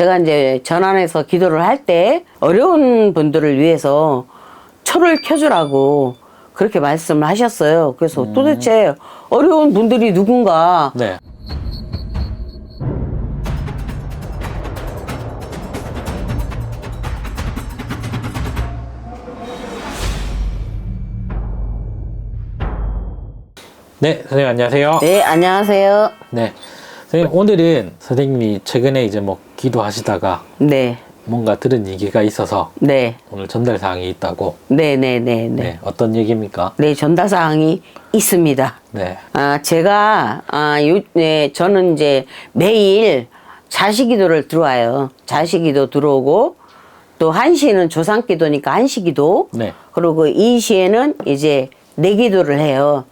제가 이제 전환해서 기도를 할 때 어려운 분들을 위해서 초를 켜주라고 그렇게 말씀을 하셨어요. 그래서 도대체 어려운 분들이 누군가 네. 네, 선생님 안녕하세요. 네 안녕하세요. 네. 선생님 오늘은 선생님이 최근에 이제 뭐 기도하시다가 네 뭔가 들은 얘기가 있어서 네. 오늘 전달 사항이 있다고. 네 네 네 네. 네. 네. 어떤 얘기입니까? 전달 사항이 있습니다. 네. 아, 제가, 아, 요, 네, 저는 이제 매일 자식기도를 들어와요. 자식기도 들어오고, 또 1시에는 조상기도니까 1시기도, 네. 그리고 2시에는 이제 내기도를 해요.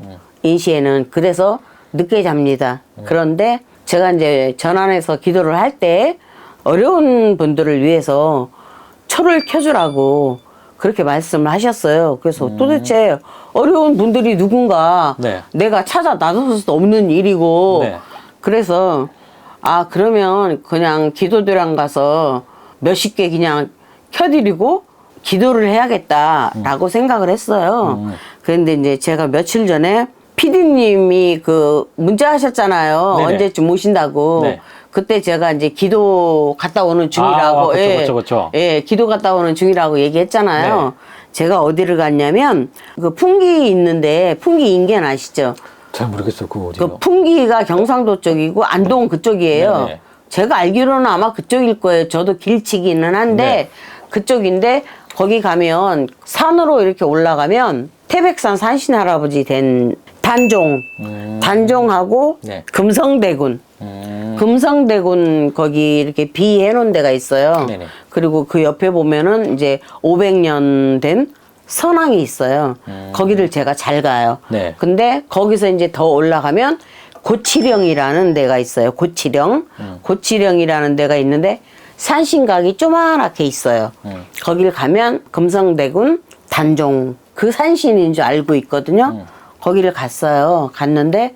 2시에는. 그래서 늦게 잡니다. 그런데 제가 이제 전환해서 기도를 할때 어려운 분들을 위해서 초를 켜주라고 그렇게 말씀을 하셨어요. 그래서 도대체 어려운 분들이 누군가 네. 내가 찾아 나설 수도 없는 일이고 네. 그래서 아 그러면 그냥 기도대랑 가서 몇십 개 그냥 켜드리고 기도를 해야겠다라고 생각을 했어요. 그런데 이제 제가 며칠 전에 피디님이 그 문자 하셨잖아요. 네네. 언제쯤 오신다고. 네. 그때 제가 이제 기도 갔다 오는 중이라고. 아, 그쵸, 예, 그쵸, 그쵸. 예, 기도 갔다 오는 중이라고 얘기했잖아요. 네. 제가 어디를 갔냐면 그 풍기 있는데 풍기 인견 아시죠? 잘 모르겠어요. 그거 어디요? 그 풍기가 경상도 쪽이고 안동 그쪽이에요. 네네. 제가 알기로는 아마 그쪽일 거예요. 저도 길치기는 한데 네. 그쪽인데 거기 가면 산으로 이렇게 올라가면 태백산 산신 할아버지 된 단종, 음. 단종하고 네. 금성대군, 음. 금성대군 거기 이렇게 비해놓은 데가 있어요. 네네. 그리고 그 옆에 보면은 이제 500년 된 선왕이 있어요. 거기를 제가 잘 가요. 음. 네. 근데 거기서 이제 더 올라가면 고치령이라는 데가 있어요. 고치령. 음. 고치령이라는 데가 있는데 산신각이 조그맣게 있어요. 음. 거길 가면 금성대군 단종 그 산신인 줄 알고 있거든요. 음. 거기를 갔어요. 갔는데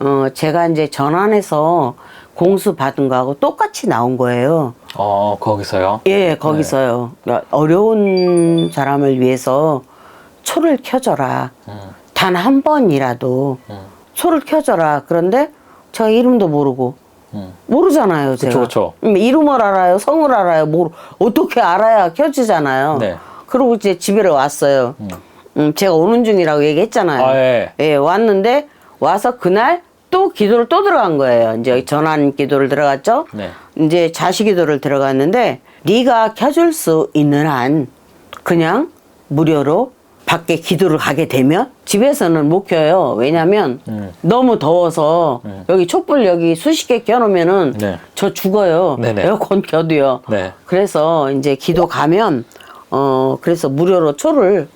어 제가 이제 전환해서 공수 받은 거하고 똑같이 나온 거예요. 어, 거기서요? 예, 거기서요. 그러니까 어려운 사람을 위해서 초를 켜줘라. 음. 단 한 번이라도 음. 초를 켜줘라. 그런데 제가 이름도 모르고 음. 모르잖아요, 제가. 그쵸. 음, 이름을 알아요, 성을 알아요. 모르 어떻게 알아야 켜지잖아요. 네. 그리고 이제 집에 왔어요. 음, 제가 오는 중이라고 얘기했잖아요. 아, 예. 예, 왔는데 와서 그날 또 기도를 또 들어간 거예요. 이제 전환 기도를 들어갔죠. 네. 이제 자식 기도를 들어갔는데 네가 켜줄 수 있는 한 그냥 무료로 밖에 기도를 가게 되면 집에서는 못 켜요. 왜냐면 음. 너무 더워서 여기 촛불 여기 수십 개 켜놓으면은 네. 저 죽어요. 네네. 에어컨 켜도요. 네. 그래서 이제 기도 가면 어 그래서 무료로 초를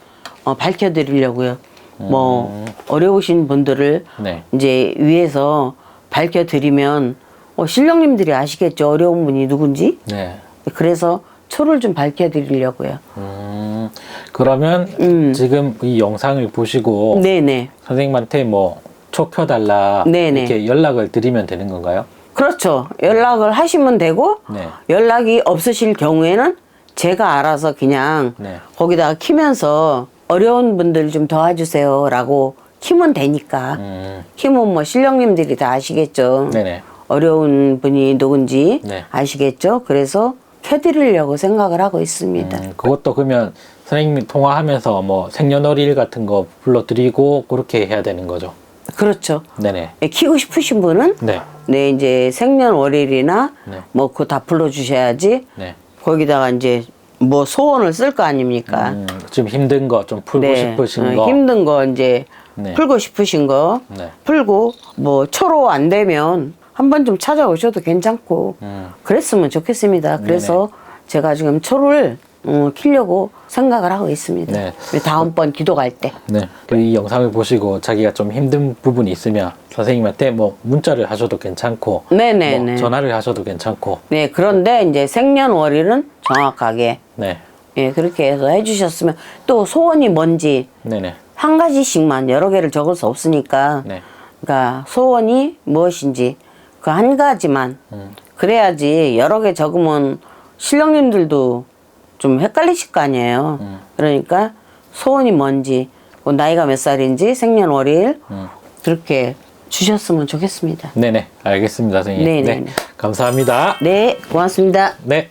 어, 밝혀드리려고요. 뭐 어려우신 분들을 네. 이제 위해서 밝혀드리면 어, 신령님들이 아시겠죠 어려운 분이 누군지 네. 그래서 초를 좀 밝혀드리려고요. 음, 그러면 음. 지금 이 영상을 보시고 네네 선생님한테 뭐 촉켜달라 네네. 이렇게 연락을 드리면 되는 건가요? 그렇죠 연락을 하시면 되고 네. 연락이 없으실 경우에는 제가 알아서 그냥 네. 거기다가 키면서 어려운 분들 좀 도와주세요 라고 키면 되니까 음, 키면 뭐 신령님들이 다 아시겠죠. 네네. 어려운 분이 누군지 네. 아시겠죠. 그래서 켜드리려고 생각을 하고 있습니다. 음, 그것도 그러면 선생님이 통화하면서 뭐 생년월일 같은 거 불러드리고 그렇게 해야 되는 거죠. 그렇죠. 네네. 예, 키고 싶으신 분은 네. 네 이제 생년월일이나 네. 뭐 그거 다 불러주셔야지 네. 거기다가 이제 뭐 소원을 쓸 거 아닙니까? 음, 좀 힘든 거 좀 풀고 싶으신 어, 거. 힘든 거 이제 네. 풀고 싶으신 거 네. 풀고 뭐 초로 안 되면 한번 좀 찾아오셔도 괜찮고 음. 그랬으면 좋겠습니다. 그래서 제가 지금 초를 어, 키려고 생각을 하고 있습니다. 네. 다음번 기도 갈 때. 네. 그이 영상을 보시고 자기가 좀 힘든 부분이 있으면 선생님한테 뭐 문자를 하셔도 괜찮고 네네네. 뭐 전화를 하셔도 괜찮고 네, 그런데 이제 생년월일은 정확하게 네. 예, 그렇게 해서 해주셨으면 또 소원이 뭔지 네네. 한 가지씩만 여러 개를 적을 수 없으니까 네. 그러니까 소원이 무엇인지 그 한 가지만 음. 그래야지 여러 개 적으면 신령님들도 좀 헷갈리실 거 아니에요. 음. 그러니까 소원이 뭔지, 뭐 나이가 몇 살인지, 생년월일 음. 그렇게 주셨으면 좋겠습니다. 네네 알겠습니다 선생님. 네네네. 네 감사합니다. 네, 고맙습니다. 네.